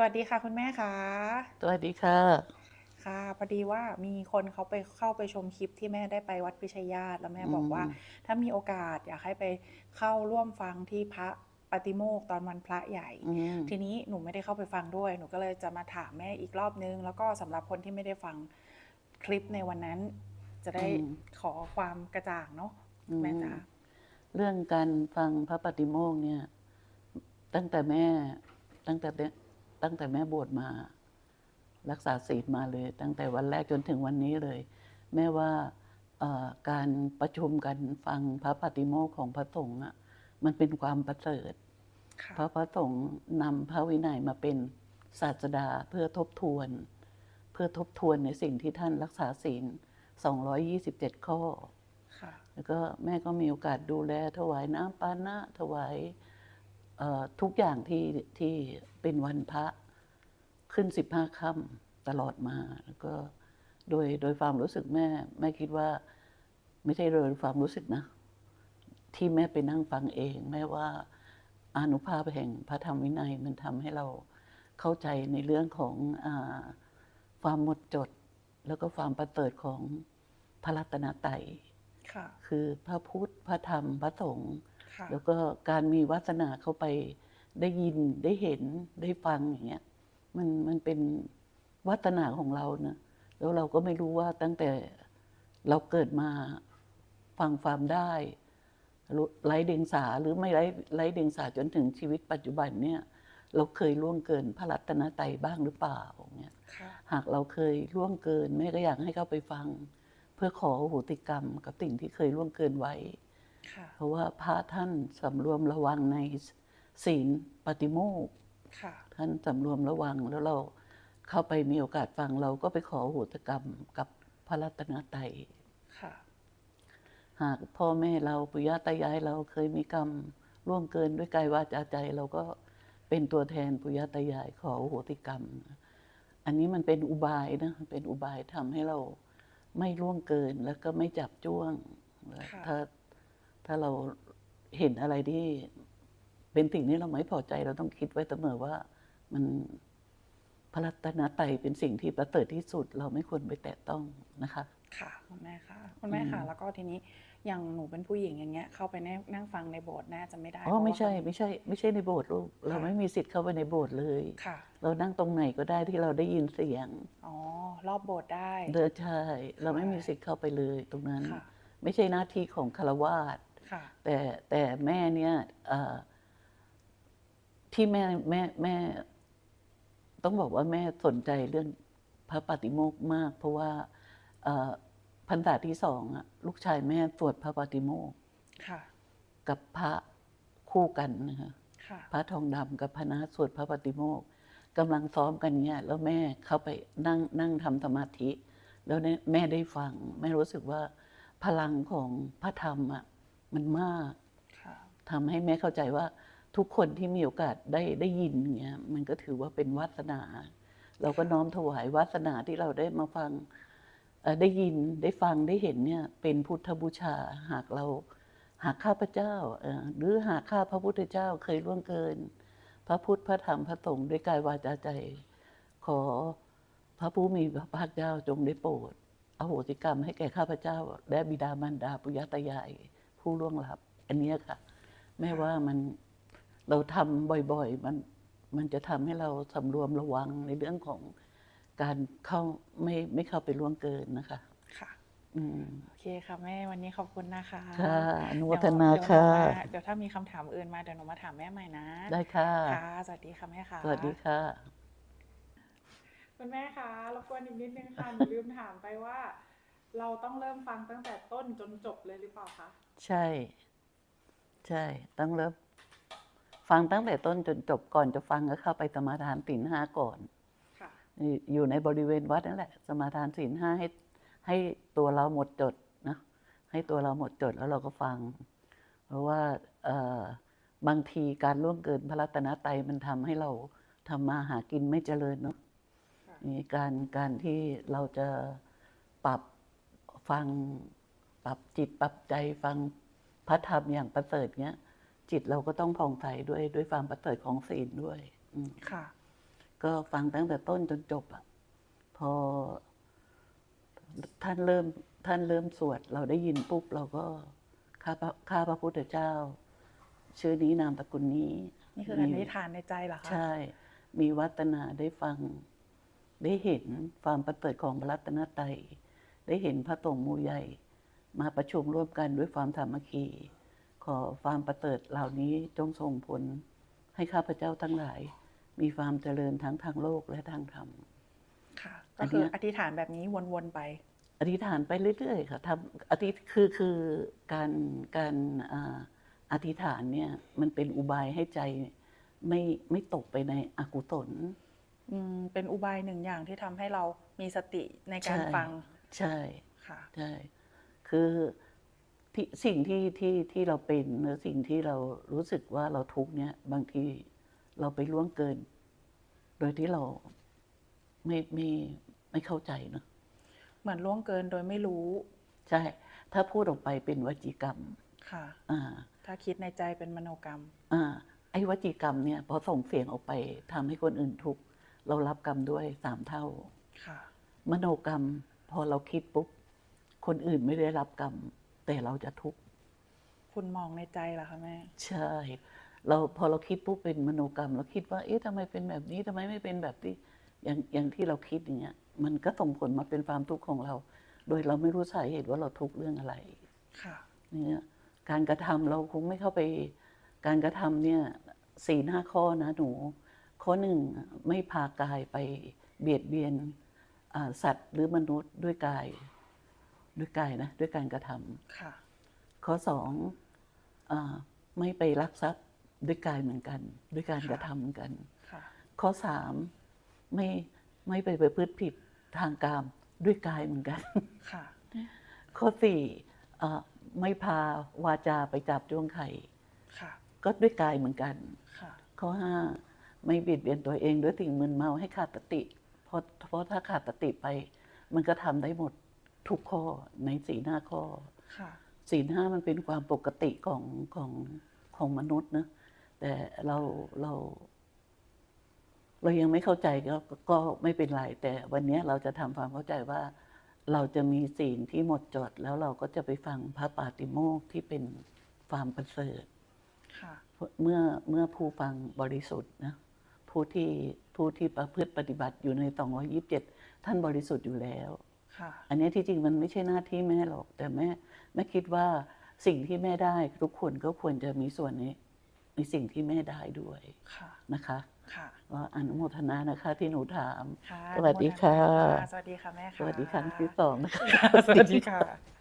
สวัสดีค่ะคุณแม่คะสวัสดีค่ะ ค่ะพอดีว่ามีคนเขาไปเข้าไปชมคลิปที่แม่ได้ไปวัดพิชยญาติแล้วแม่บอกว่าอืมถ้ามีโอกาสอยากให้ไปเข้าร่วมฟังที่พระปฏิโมกข์ตอนวันพระใหญ่อืมทีนี้หนูไม่ได้เข้าไปฟังด้วย หนูก็เลยจะมาถามแม่อีกรอบนึง แล้วก็สำหรับคนที่ไม่ได้ฟังคลิปในวันนั้น จะได้อืมขอความกระจ่างเนาะอืมแม่จ๋าเรื่องการฟังพระปฏิโมกข์เนี่ย ตั้งแต่แม่ตั้งแต่แม่ ตั้งแต่แม่บวชมา รักษาศีลมาเลย ตั้งแต่วันแรกจนถึงวันนี้เลย แม่ว่าเอ่อการประชุมกันฟังพระปฏิโมกข์ของพระสงฆ์อะมันเป็นความประเสริฐค่ะเพราะพระสงฆ์นำพระวินัยมาเป็นศาสดาเพื่อทบทวน เพื่อทบทวนในสิ่งที่ท่านรักษาศีล 227 ข้อค่ะแล้วก็แม่ก็มีโอกาสดูแลถวายน้ำปานะถวายเอ่อ ทุกอย่างที่ที่เป็นวันพระขึ้นสิบห้าค่ำตลอดมา แล้วก็โดยโดยความรู้สึกแม่ แม่คิดว่าไม่ใช่โดยความรู้สึกนะ ที่แม่ไปนั่งฟังเอง แม่ว่าอานุภาพแห่งพระธรรมวินัยมันทำให้เราเข้าใจในเรื่องของอาความหมดจด แล้วก็ความประเสริฐของพระรัตนตรัยค่ะคือพระพุทธพระธรรมพระสงฆ์ค่ะ แล้วก็การมีวาสนาเข้าไปได้ยินได้เห็นได้ฟังอย่างเงี้ยมันมันเป็นวาสนาของเรานะแล้วเราก็ไม่รู้ว่าตั้งแต่เราเกิดมาฟังความได้รู้ไร้เดียงสาหรือไม่ไร้ไร้เดียงสาจนถึงชีวิตปัจจุบันเนี่ย เราเคยล่วงเกินพระรัตนตรัยบ้างหรือเปล่าเนี่ยค่ะหากเราเคยล่วงเกินแม่ก็อยากให้เข้าไปฟัง เพื่อขออโหติกรรมกับสิ่งที่เคยล่วงเกินไว้ค่ะ เพราะว่าพระท่านสำรวมระวังในศีลปฏิโมกข์ค่ะท่านสำรวมระวังแล้วเราเข้าไปมีโอกาสฟังเราก็ไปขออโหติกรรมกับพระรัตนตรัยค่ะหากพ่อแม่เราปุยาตายายเราเคยมีกรรมล่วงเกินด้วยกายวาจาใจ เราก็เป็นตัวแทนปุยาตายายขออโหติกรรม อันนี้มันเป็นอุบายนะเป็นอุบายทำให้เราไม่ล่วงเกินแล้วก็ไม่จับจ้วงค่ะถ้า ถ้าเราเห็นอะไรที่เป็นสิ่งที่เราไม่พอใจเราต้องคิดไว้เสมอว่ามันพระรัตนตรัยเป็นสิ่งที่ประเสริฐที่สุด เราไม่ควรไปแตะต้องนะคะ ค่ะคุณแม่ค่ะคุณแม่ค่ะอืมแล้วก็ทีนี้อย่างหนูเป็นผู้หญิงอย่างเงี้ยเข้าไปนั่งนั่งฟังในโบสถ์น่าจะไม่ได้อ๋อเพราะไม่ว่าใช่ไม่ใช่ ไม่ใช่ในโบสถ์ลูกเราค่ะไม่มีสิทธิ์เข้าไปในโบสถ์เลยค่ะ เรานั่งตรงไหนก็ได้ที่เราได้ยินเสียงอ๋อรอบโบสถ์ได้เดินใช่เราไม่มีสิทธิ์เข้าไปเลยตรงนั้นค่ะไม่ใช่หน้าที่ของคารวาสค่ะ แต่แต่แม่เนี่ยเอ่อที่แม่แม่แม่ ต้องบอกว่าแม่สนใจเรื่องพระปฏิโมกข์มาก เพราะว่าเอ่อพรรษาที่สองอะลูกชายแม่สวดพระปฏิโมกข์ค่ะกับพระคู่กันนะคะค่ะพระทองดำกับพระนาสวดพระปฏิโมกข์กำลังซ้อมกันเนี่ยแล้วแม่เข้าไปนั่งนั่งทำสมาธิ แล้วเนี่ยแม่ได้ฟังแม่รู้สึกว่าพลังของพระธรรมอะ มันมากค่ะทำให้แม่เข้าใจว่าทุกคนที่มีโอกาสได้ได้ยินอย่างเงี้ยมันก็ถือว่าเป็นวาสนา เราก็น้อมถวายวาสนาที่เราได้มาฟังเอ่อได้ยินได้ฟังได้เห็นเนี่ยเป็นพุทธบูชาหากเราหากข้าพเจ้าเอ่อหรือหากข้าพระพุทธเจ้าเคยล่วงเกิน พระพุทธพระธรรมพระสงฆ์ด้วยกายวาจาใจ ขอพระผู้มีพระภาคเจ้าจงได้โปรดอโหสิกรรมให้แก่ข้าพเจ้าและบิดามารดาปุยตายาย ผู้ล่วงลับ อันเนี้ยค่ะ แม่ว่ามันเราทำบ่อยๆ มันมันจะทำให้เราสำรวมระวังในเรื่องของการเข้าไม่ไม่เข้าไปล่วงเกินนะคะค่ะอืมโอเคค่ะแม่วันนี้ขอบคุณนะคะค่ะอนุโมเดี๋ยวทนาเดี๋ยวหค่ะมาเดี๋ยวถ้ามีคำถามอื่นมาเดี๋ยวหนูมาถามแม่ใหม่นะ ได้ค่ะค่ะสวัสดีค่ะแม่ค่ะสวัสดีค่ะคุณแม่คะรบกวนอีกนิดนึงค่ะหนูลืมถามไปว่า เราต้องเริ่มฟังตั้งแต่ต้นจนจบเลยหรือเปล่าคะ ใช่ ใช่ ต้องเริ่มฟังตั้งแต่ต้นจนจบก่อนจะฟังก็เข้าไปสมาทานศีลห้าก่อนค่ะอยู่ในบริเวณวัดนั่นแหละ สมาทานศีลห้าให้ให้ตัวเราหมดจดนะให้ตัวเราหมดจดแล้วเราก็ฟัง เพราะว่าเอ่อบางทีการล่วงเกินพระรัตนตรัยมันทำให้เราทำมาหากินไม่เจริญเนาะค่ะนี่การการที่เราจะปรับฟัง ปรับจิตปรับใจฟังพระธรรมอย่างประเสริฐเนี้ย จิตเราก็ต้องผ่องใสด้วยด้วยความประเสริฐของศีลด้วย อืมค่ะ ก็ฟังตั้งแต่ต้นจนจบอะพอท่านเริ่มท่านเริ่มสวด เราได้ยินปุ๊บเราก็ข้าพระข้าพระพุทธเจ้า ชื่อนี้นามตระกุลนี้ นี่คือการอธิษฐานในใจเหรอคะใช่ มีวัตนาได้ฟัง ได้เห็นความประเสริฐของพระรัตนตรัยได้เห็นพระตรงหมูใหญ่ มาประชุมร่วมกันด้วยความสามัคคี ขอความประเสริฐเหล่านี้จงส่งผลให้ข้าพเจ้าทั้งหลาย มีความเจริญทั้งทางโลกและทางธรรมค่ะอัก็นเนี้คือยอธิษฐานแบบนี้วนๆไป อธิษฐานไปเรื่อยๆค่ะทำอธิคือคือการการอ่าอธิษฐานเนี่ยมันเป็นอุบายให้ใจไม่ไม่ตกไปในอกุศลอืมเป็นอุบายหนึ่งอย่างที่ทำให้เรามีสติในการใช่ฟัง ใช่ค่ะใช่ คือที่สิ่งที่ที่ที่เราเป็นหรือสิ่งที่เรารู้สึกว่าเราทุกข์เนี่ยบางทีเราไปล่วงเกิน โดยที่เราไม่ไม่ไม่เข้าใจเนอะเหมือนล่วงเกินโดยไม่รู้ ใช่ ถ้าพูดออกไปเป็นวจีกรรม ค่ะอ่าถ้าคิดในใจเป็นมโนกรรมอ่าไอ้วจีกรรมเนี่ยพอส่งเสียงออกไปทำให้คนอื่นทุกข์เรารับกรรมด้วยสามเท่า ค่ะ มโนกรรม พอเราคิดปุ๊บ คนอื่นไม่ได้รับกรรม แต่เราจะทุกข์คุณมองในใจเหรอคะแม่ ใช่ เราพอเราคิดปุ๊บเป็นมโนกรรม เราคิดว่า เอ๊ะทำไมเป็นแบบนี้ทำไมไม่เป็นแบบที่อย่างอย่างที่เราคิดอย่างเงี้ย มันก็ส่งผลมาเป็นความทุกข์ของเรา โดยเราไม่รู้สาเหตุว่าเราทุกข์เรื่องอะไร ค่ะ เนี่ยการกระทำเราคงไม่เข้าไป การกระทำเนี่ยสี่ห้าข้อนะหนู ข้อหนึ่งไม่พากายไปเบียดเบียนอ่าสัตว์หรือมนุษย์ด้วยกาย ด้วยกายนะด้วยการกระทำค่ะ ข้อสองอาไม่ไปลักทรัพย์ด้วยกายเหมือนกัน ด้วยการค่ะกระทำเหมือนกันค่ะข้อสามไม่ไม่ไปประพฤติผิดทางกามด้วยกายเหมือนกันค่ะข้อสี่อ่าไม่พาวาจาไปจับจ้วงไข่ค่ะก็ด้วยกายเหมือนกันค่ะข้อห้าไม่เบียดเบียนตัวเองด้วยสิ่งมึนเมาให้ขาดสติเพราะเพราะถ้าขาดสติไป มันก็ทำได้หมด ทุกข้อในสีหน้าข้อค่ะศีลห้ามันเป็นความปกติของของของมนุษย์นะแต่เราเรา เรายังไม่เข้าใจก็ก็ไม่เป็นไร แต่วันนี้เราจะทำความเข้าใจว่า เราจะมีศีลที่หมดจด แล้วเราก็จะไปฟังพระปาติโมกข์ที่เป็นความประเสริฐค่ะเมื่อเมื่อผู้ฟังบริสุทธิ์นะผู้ที่ผู้ที่ประพฤติปฏิบัติอยู่ในตองร้อยิบเจ็ดท่านบริสุทธิ์อยู่แล้วค่ะ อันนี้ที่จริงมันไม่ใช่หน้าที่แม่หรอก แต่แม่แม่คิดว่าสิ่งที่แม่ได้ทุกคนก็ควรจะมีส่วนในในสิ่งที่แม่ได้ด้วยค่ะนะคะค่ะก็อนุโมทนานะคะที่หนูถามค่ะสวัสดีค่ะ สวัสดีค่ะแม่สวัสดีครั้งที่สองนะคะ สวัสดีค่ะ